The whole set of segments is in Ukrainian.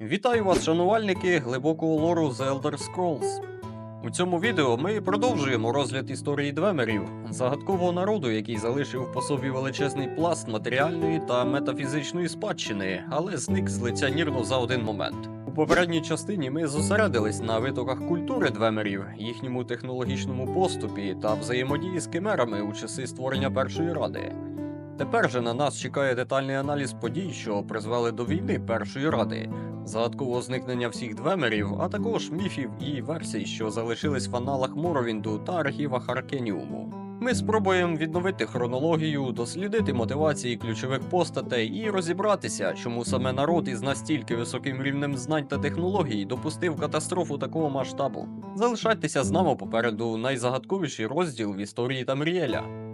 Вітаю вас, шанувальники глибокого лору The Elder Scrolls. У цьому відео ми продовжуємо розгляд історії двемерів, загадкового народу, який залишив по собі величезний пласт матеріальної та метафізичної спадщини, але зник з лиця Нірну за один момент. У попередній частині ми зосередились на витоках культури двемерів, їхньому технологічному поступі та взаємодії з кимерами у часи створення першої ради. Тепер же на нас чекає детальний аналіз подій, що призвели до війни першої ради, загадкового зникнення всіх двемерів, а також міфів і версій, що залишились в аналах Моровінду та архівах Аркеніуму. Ми спробуємо відновити хронологію, дослідити мотивації ключових постатей і розібратися, чому саме народ із настільки високим рівнем знань та технологій допустив катастрофу такого масштабу. Залишайтеся з нами попереду найзагадковіший розділ в історії Тамріеля.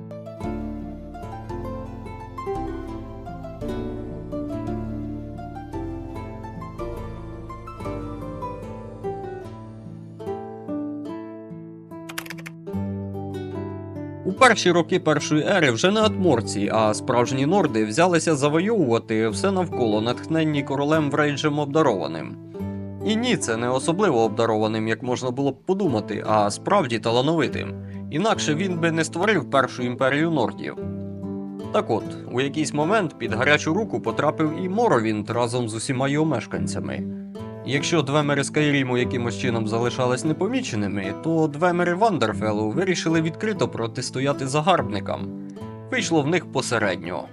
У перші роки першої ери вже не адморці, а справжні норди взялися завойовувати все навколо натхненні королем Врейджем обдарованим. І ні, це не особливо обдарованим, як можна було б подумати, а справді талановитим. Інакше він би не створив першу імперію нордів. Так от, у якийсь момент під гарячу руку потрапив і Моровінд разом з усіма його мешканцями. Якщо двемери Скайріму якимось чином залишались непоміченими, то двемери Вандерфелу вирішили відкрито протистояти загарбникам. Вийшло в них посередньо.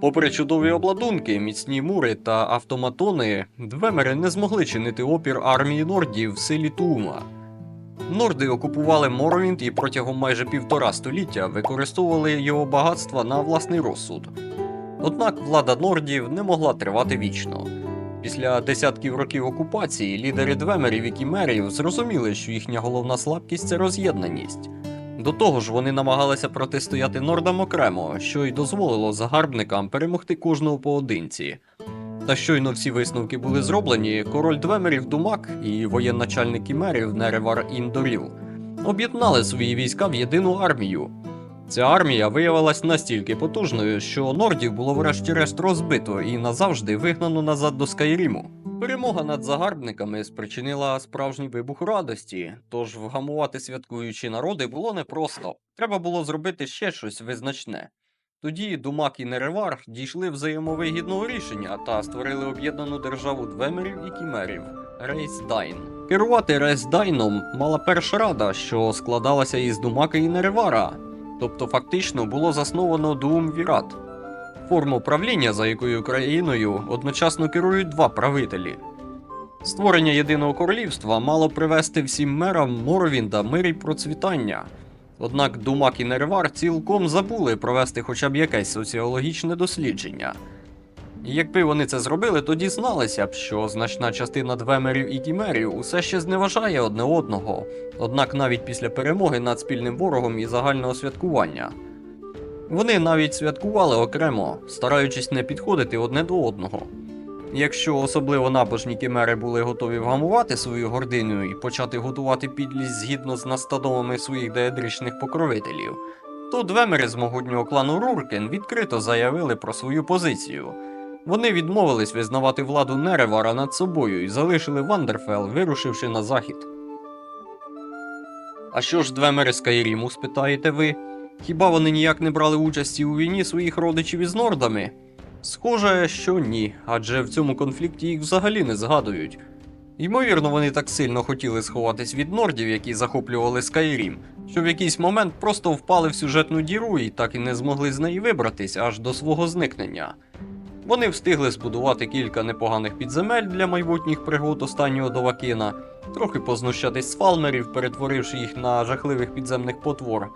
Попри чудові обладунки, міцні мури та автоматони, двемери не змогли чинити опір армії нордів в силі Туума. Норди окупували Моровінд і протягом майже півтора століття використовували його багатства на власний розсуд. Однак влада нордів не могла тривати вічно. Після десятків років окупації лідери двемерів і кімерів зрозуміли, що їхня головна слабкість це роз'єднаність. До того ж, вони намагалися протистояти нордам окремо, що й дозволило загарбникам перемогти кожного поодинці. Та щойно всі висновки були зроблені, король двемерів Думак і воєначальник кімерів Неревар Індоріл об'єднали свої війська в єдину армію. Ця армія виявилась настільки потужною, що нордів було врешті-решт розбито і назавжди вигнано назад до Скайріму. Перемога над загарбниками спричинила справжній вибух радості, тож вгамувати святкуючі народи було непросто. Треба було зробити ще щось визначне. Тоді Думак і Неревар дійшли взаємовигідного рішення та створили об'єднану державу двемерів і кімерів Рейсдайн. Керувати Рейсдайном мала перша рада, що складалася із Думака і Неревара, тобто фактично було засновано Дуумвірат. Форму правління, за якою країною одночасно керують два правителі. Створення єдиного королівства мало привести всім мерам Моровінда мир і процвітання. Однак Думак і Неревар цілком забули провести хоча б якесь соціологічне дослідження. Якби вони це зробили, то дізналися б, що значна частина двемерів і кімерів усе ще зневажає одне одного, однак навіть після перемоги над спільним ворогом і загального святкування. Вони навіть святкували окремо, стараючись не підходити одне до одного. Якщо особливо набожні кімери були готові вгамувати свою гординю і почати готувати підлість згідно з настановами своїх деядричних покровителів, то двемери з могутнього клану Руркен відкрито заявили про свою позицію. Вони відмовились визнавати владу Неревара над собою і залишили Вандерфел, вирушивши на захід. А що ж двемери Скайріму, спитаєте ви? Хіба вони ніяк не брали участі у війні своїх родичів із нордами? Схоже, що ні, адже в цьому конфлікті їх взагалі не згадують. Ймовірно, вони так сильно хотіли сховатись від нордів, які захоплювали Скайрім, що в якийсь момент просто впали в сюжетну діру і так і не змогли з неї вибратись аж до свого зникнення. Вони встигли збудувати кілька непоганих підземель для майбутніх пригод останнього Довакина, трохи познущатись з фалмерів, перетворивши їх на жахливих підземних потвор.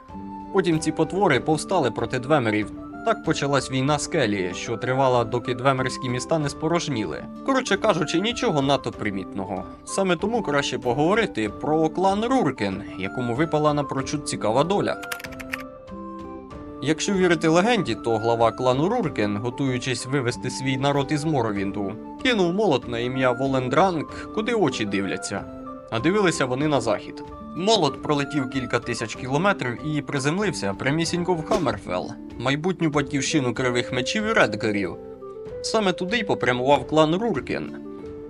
Потім ці потвори повстали проти двемерів. Так почалась війна скелі, що тривала, доки двемерські міста не спорожніли. Коротше кажучи, нічого надто примітного. Саме тому краще поговорити про клан Руркен, якому випала напрочуд цікава доля. Якщо вірити легенді, то глава клану Руркен, готуючись вивести свій народ із Моровінду, кинув молот на ім'я Волендранг, куди очі дивляться. А дивилися вони на захід. Молот пролетів кілька тисяч кілометрів і приземлився прямісінько в Хаммерфелл, майбутню батьківщину кривих мечів і редгарів. Саме туди й попрямував клан Руркен.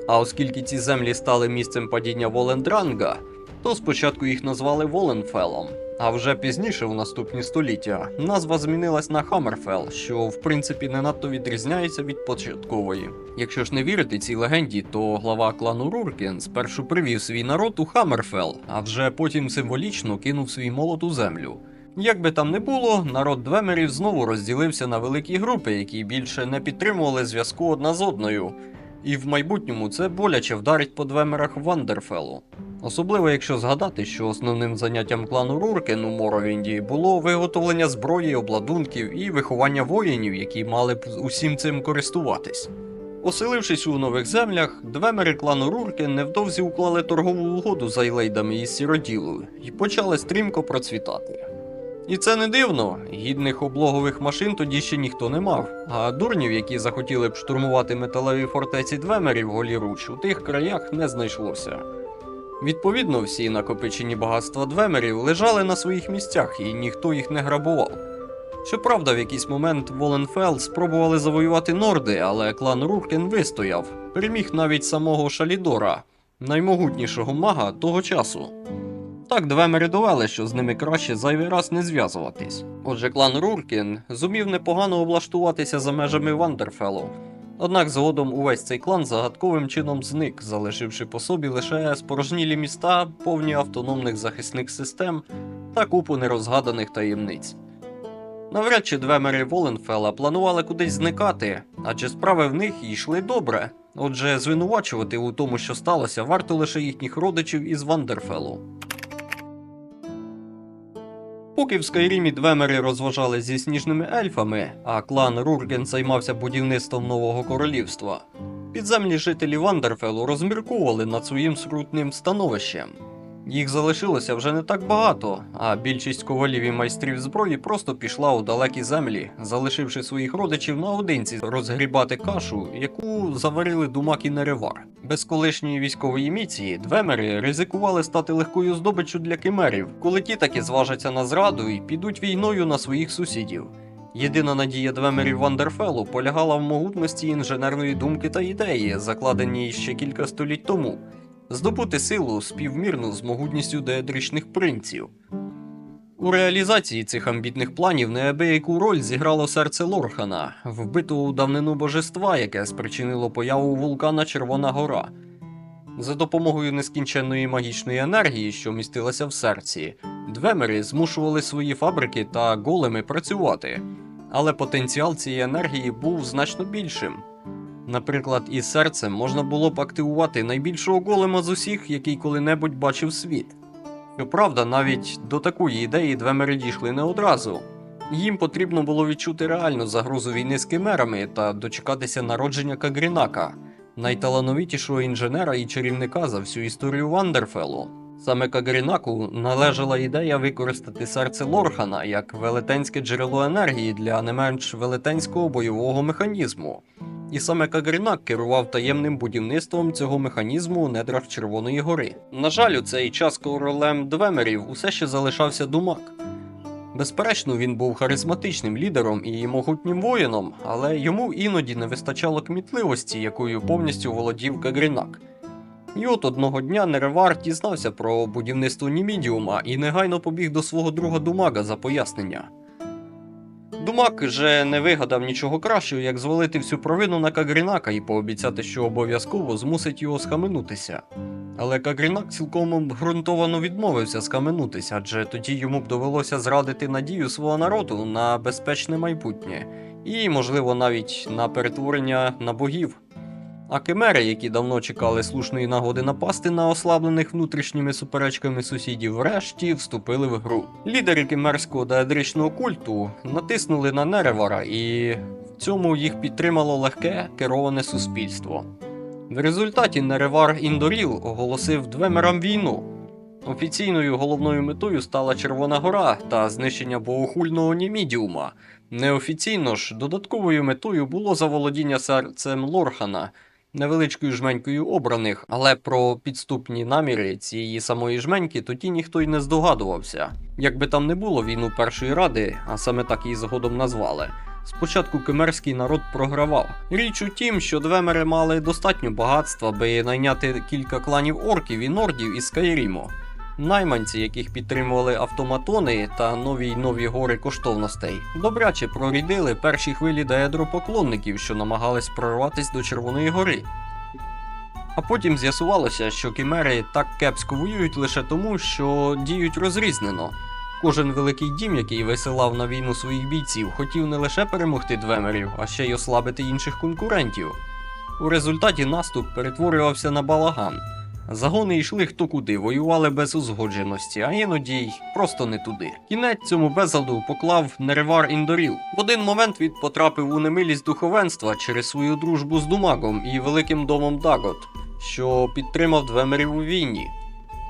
А оскільки ці землі стали місцем падіння Волендранга, то спочатку їх назвали Воленфелом, а вже пізніше, у наступні століття, назва змінилась на Хаммерфел, що в принципі не надто відрізняється від початкової. Якщо ж не вірити цій легенді, то глава клану Руркен спершу привів свій народ у Хаммерфел, а вже потім символічно кинув свій молот у землю. Як би там не було, народ Двемерів знову розділився на великі групи, які більше не підтримували зв'язку одна з одною. І в майбутньому це боляче вдарить по двемерах Вандерфелу. Особливо якщо згадати, що основним заняттям клану Руркен у Моровінді було виготовлення зброї, обладунків і виховання воїнів, які мали б усім цим користуватись. Оселившись у нових землях, двемери клану Руркен невдовзі уклали торгову угоду з айлейдами із сіроділу і почали стрімко процвітати. І це не дивно, гідних облогових машин тоді ще ніхто не мав, а дурнів, які захотіли б штурмувати металеві фортеці двемерів голіруч, у тих краях не знайшлося. Відповідно, всі накопичені багатства двемерів лежали на своїх місцях, і ніхто їх не грабував. Щоправда, в якийсь момент Воленфелл спробували завоювати Норди, але клан Руркен вистояв, переміг навіть самого Шалідора, наймогутнішого мага того часу. Так двемери довели, що з ними краще зайвий раз не зв'язуватись. Отже, клан Руркін зумів непогано облаштуватися за межами Вандерфелу. Однак згодом увесь цей клан загадковим чином зник, залишивши по собі лише спорожнілі міста, повні автономних захисних систем та купу нерозгаданих таємниць. Навряд чи двемери Воленфела планували кудись зникати, адже справи в них йшли добре. Отже, звинувачувати у тому, що сталося, варто лише їхніх родичів із Вандерфелу. Поки в Скайрімі двемери розважали зі сніжними ельфами, а клан Рурген займався будівництвом нового королівства, підземні жителі Вандерфелу розмірковували над своїм скрутним становищем. Їх залишилося вже не так багато, а більшість ковалів і майстрів зброї просто пішла у далекі землі, залишивши своїх родичів наодинці розгрібати кашу, яку заварили думак і неревар. Без колишньої військової міції двемери ризикували стати легкою здобиччю для кимерів, коли ті таки зважаться на зраду і підуть війною на своїх сусідів. Єдина надія двемерів Вандерфелу полягала в могутності інженерної думки та ідеї, закладеній ще кілька століть тому здобути силу співмірну з могутністю деедричних принців. У реалізації цих амбітних планів неабияку роль зіграло серце Лорхана, вбитого у давнину божества, яке спричинило появу вулкана Червона Гора. За допомогою нескінченної магічної енергії, що містилася в серці, двемери змушували свої фабрики та големи працювати, але потенціал цієї енергії був значно більшим. Наприклад, із серцем можна було б активувати найбільшого голема з усіх, який коли-небудь бачив світ. Щоправда, навіть до такої ідеї двемери дійшли не одразу. Їм потрібно було відчути реальну загрозу війни з кимерами та дочекатися народження Кагрінака, найталановитішого інженера і чарівника за всю історію Вандерфелу. Саме Кагрінаку належала ідея використати серце Лорхана як велетенське джерело енергії для не менш велетенського бойового механізму. І саме Кагрінак керував таємним будівництвом цього механізму у недрах Червоної гори. На жаль, у цей час королем Двемерів усе ще залишався думак. Безперечно, він був харизматичним лідером і могутнім воїном, але йому іноді не вистачало кмітливості, якою повністю володів Кагрінак. І от одного дня Неревар дізнався про будівництво Німідіума і негайно побіг до свого друга Думага за пояснення. Думак же не вигадав нічого кращого, як звалити всю провину на Кагрінака і пообіцяти, що обов'язково змусить його схаменутися. Але Кагрінак цілком обґрунтовано відмовився схаменутися, адже тоді йому б довелося зрадити надію свого народу на безпечне майбутнє і, можливо, навіть на перетворення на богів. А кемери, які давно чекали слушної нагоди напасти на ослаблених внутрішніми суперечками сусідів, врешті вступили в гру. Лідери кемерського деедричного культу натиснули на Неревара, і в цьому їх підтримало легке кероване суспільство. В результаті Неревар Індоріл оголосив двемерам війну. Офіційною головною метою стала Червона Гора та знищення богохульного Німідіума. Неофіційно ж додатковою метою було заволодіння серцем Лорхана, невеличкою жменькою обраних, але про підступні наміри цієї самої жменьки тоді ніхто й не здогадувався. Якби там не було війну першої ради, а саме так її згодом назвали, Спочатку кемерський народ програвав. Річ у тім, що двемери мали достатньо багатства, аби найняти кілька кланів орків і нордів із Скайріму. Найманці, яких підтримували автоматони та нові й нові гори коштовностей, добряче прорідили перші хвилі деедропоклонників, що намагались прорватися до Червоної гори. А потім з'ясувалося, що кімери так кепсько воюють лише тому, що діють розрізнено. Кожен великий дім, який висилав на війну своїх бійців, хотів не лише перемогти двемерів, а ще й ослабити інших конкурентів. У результаті наступ перетворювався на балаган. Загони йшли хто куди, воювали без узгодженості, а іноді й просто не туди. Кінець цьому безладу поклав Неревар Індоріл. В один момент він потрапив у немилість духовенства через свою дружбу з Думагом і великим домом Дагот, що підтримав двемерів у війні.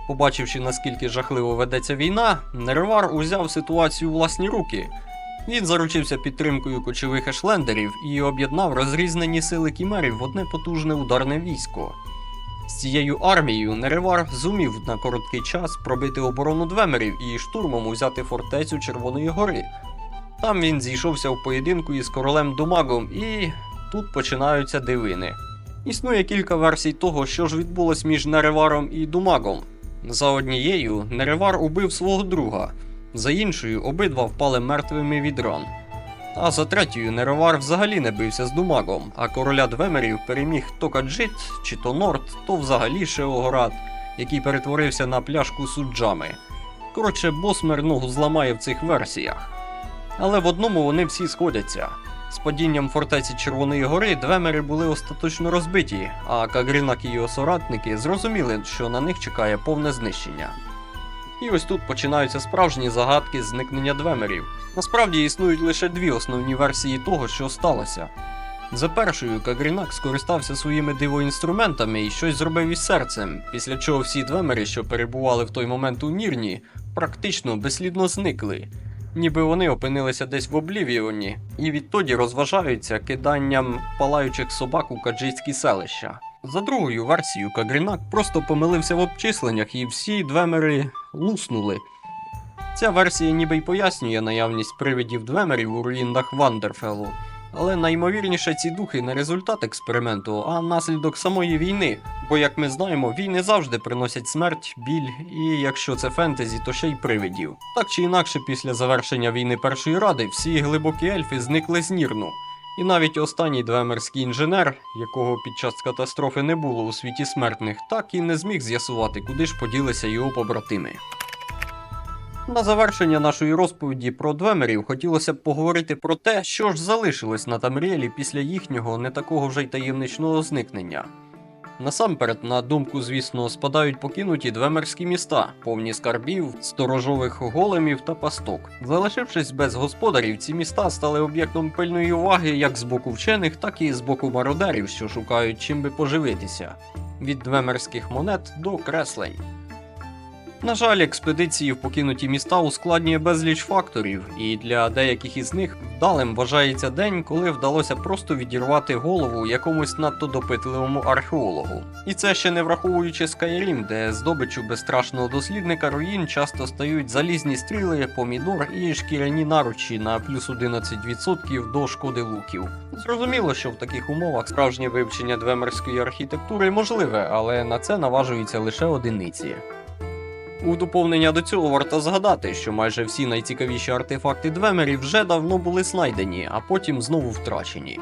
Побачивши, наскільки жахливо ведеться війна, Неревар узяв ситуацію у власні руки. Він заручився підтримкою кочових ешлендерів і об'єднав розрізнені сили кімерів в одне потужне ударне військо. З цією армією Неревар зумів на короткий час пробити оборону двемерів і штурмом узяти фортецю Червоної гори. Там він зійшовся в поєдинку із королем Думагом, і тут починаються дивини. Існує кілька версій того, що ж відбулось між Нереваром і Думагом. За однією, Неревар убив свого друга, за іншою, обидва впали мертвими від ран. А за третьою, Неревар взагалі не бився з Думагом, а короля Двемерів переміг то Каджит, чи то Норд, то взагалі Шеогород, який перетворився на пляшку суджами. Коротше, Босмер ногу зламає в цих версіях. Але в одному вони всі сходяться. З падінням фортеці Червоної гори двемери були остаточно розбиті, а Кагрінак і його соратники зрозуміли, що на них чекає повне знищення. І ось тут починаються справжні загадки зникнення двемерів. Насправді існують лише дві основні версії того, що сталося. За першою, Кагрінак скористався своїми дивоінструментами і щось зробив із серцем, після чого всі двемери, що перебували в той момент у Нірні, практично безслідно зникли. Ніби вони опинилися десь в Облівіоні, і відтоді розважаються киданням палаючих собак у каджицькі селища. За другою версією, Кагрінак просто помилився в обчисленнях і всі двемери луснули. Ця версія ніби й пояснює наявність привидів двемерів у руїнах Вандерфелу. Але наймовірніше ці духи не результат експерименту, а наслідок самої війни. Бо, як ми знаємо, війни завжди приносять смерть, біль, і якщо це фентезі, то ще й привидів. Так чи інакше, після завершення війни Першої ради, всі глибокі ельфи зникли з Нірну. І навіть останній двемерський інженер, якого під час катастрофи не було у світі смертних, так і не зміг з'ясувати, куди ж поділися його побратими. На завершення нашої розповіді про двемерів хотілося б поговорити про те, що ж залишилось на Тамріелі після їхнього не такого вже й таємничного зникнення. Насамперед, на думку, звісно, спадають покинуті двемерські міста, повні скарбів, сторожових големів та пасток. Залишившись без господарів, ці міста стали об'єктом пильної уваги як з боку вчених, так і з боку мародерів, що шукають чим би поживитися від двемерських монет до креслень. На жаль, експедиції в покинуті міста ускладнює безліч факторів, і для деяких із них вдалим вважається день, коли вдалося просто відірвати голову якомусь надто допитливому археологу. І це ще не враховуючи Skyrim, де здобичу безстрашного дослідника руїн часто стають залізні стріли, помідор і шкіряні наручі на плюс 11% до шкоди луків. Зрозуміло, що в таких умовах справжнє вивчення двемерської архітектури можливе, але на це наважуються лише одиниці. У доповнення до цього варто згадати, що майже всі найцікавіші артефакти Двемерів вже давно були знайдені, а потім знову втрачені.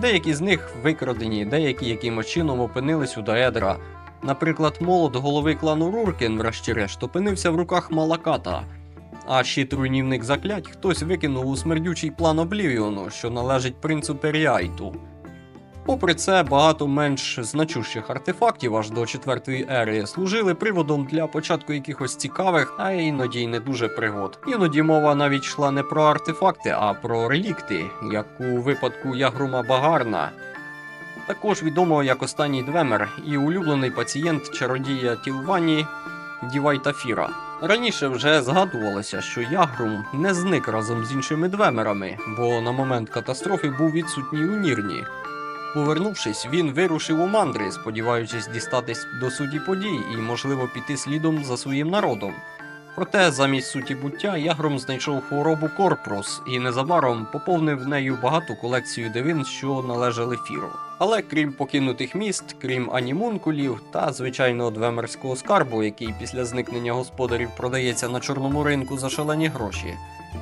Деякі з них викрадені, деякі якимось чином опинились у Даедра. Наприклад, молот голови клану Руркен, врешті-решт, опинився в руках Малаката. А щит руйнівник заклять хтось викинув у смердючий план Облівіону, що належить принцу Періайту. Попри це, багато менш значущих артефактів аж до четвертої ери служили приводом для початку якихось цікавих, а іноді й не дуже пригод. Іноді мова навіть йшла не про артефакти, а про релікти, як у випадку Ягрума Багарна. Також відомо як останній двемер і улюблений пацієнт чародія Тілвані Дівайта Фіра. Раніше вже згадувалося, що Ягрум не зник разом з іншими двемерами, бо на момент катастрофи був відсутній у Нірні. Повернувшись, він вирушив у мандри, сподіваючись дістатись до суді подій і, можливо, піти слідом за своїм народом. Проте замість суті буття Ягром знайшов хворобу Корпрус і незабаром поповнив нею багату колекцію дивин, що належали фіру. Але крім покинутих міст, крім анімункулів та звичайного двемерського скарбу, який після зникнення господарів продається на чорному ринку за шалені гроші,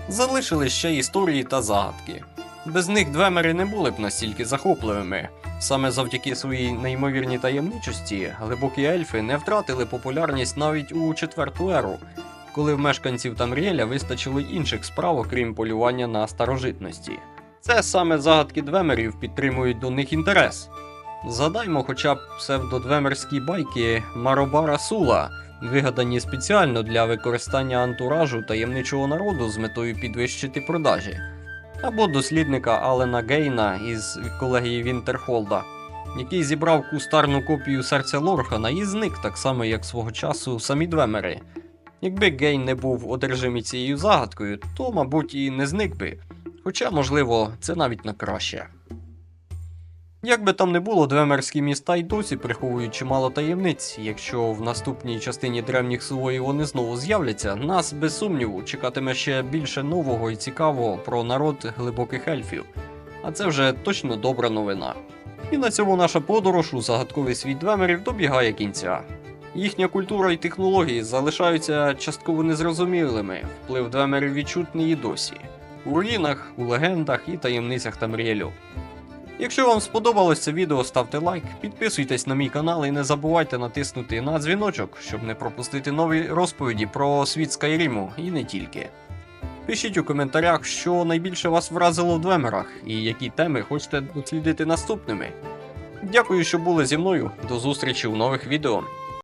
залишили ще історії та загадки. Без них двемери не були б настільки захопливими. Саме завдяки своїй неймовірній таємничості глибокі ельфи не втратили популярність навіть у четверту еру, коли в мешканців Тамріеля вистачило інших справ, окрім полювання на старожитності. Це саме загадки двемерів підтримують до них інтерес. Згадаймо хоча б псевдодвемерські байки Маробара Сула, вигадані спеціально для використання антуражу таємничого народу з метою підвищити продажі, або дослідника Алена Гейна із колегії Вінтерхолда, який зібрав кустарну копію серця Лорхана і зник так само, як свого часу самі двемери. Якби Гейн не був одержимий цією загадкою, то, мабуть, і не зник би. Хоча, можливо, це навіть на краще. Як би там не було, двемерські міста й досі приховують чимало таємниць. Якщо в наступній частині древніх сувоїв вони знову з'являться, нас без сумніву чекатиме ще більше нового і цікавого про народ глибоких ельфів. А це вже точно добра новина. І на цьому наша подорож у загадковий світ двемерів добігає кінця. Їхня культура і технології залишаються частково незрозумілими, вплив двемерів відчутний і досі. У руїнах, у легендах і таємницях Тамріелю. Якщо вам сподобалось це відео, ставте лайк, підписуйтесь на мій канал і не забувайте натиснути на дзвіночок, щоб не пропустити нові розповіді про світ Скайріму і не тільки. Пишіть у коментарях, що найбільше вас вразило в двемерах і які теми хочете дослідити наступними. Дякую, що були зі мною. До зустрічі у нових відео.